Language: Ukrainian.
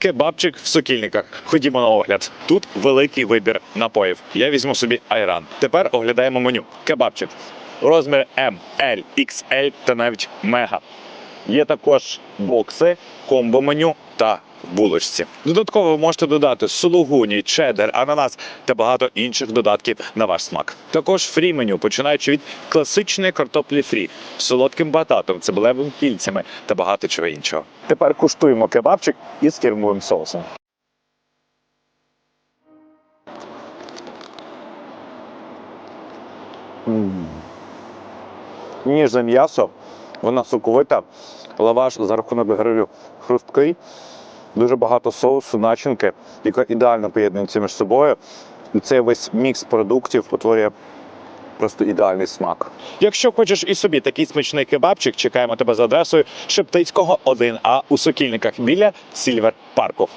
Кебабчик в сокільниках. Ходімо на огляд. Тут великий вибір напоїв. Я візьму собі айран. Тепер оглядаємо меню. Кебабчик. Розмір М, L, XL та навіть мега. Є також бокси, комбо меню та булочці. Додатково ви можете додати сулугуні, чеддер, ананас та багато інших додатків на ваш смак. Також фрі меню, починаючи від класичної картоплі фрі, з солодким бататом, цибулевими кільцями та багато чого іншого. Тепер куштуємо кебабчик із фірмовим соусом. Ніжне м'ясо, вона соковита, лаваш за рахунок грилю хрусткий, дуже багато соусу, начинки, яка ідеально поєднується між собою. І цей весь мікс продуктів утворює просто ідеальний смак. Якщо хочеш і собі такий смачний кебабчик, чекаємо тебе за адресою Шептицького 1А у Сокільниках біля Сільвер Парку.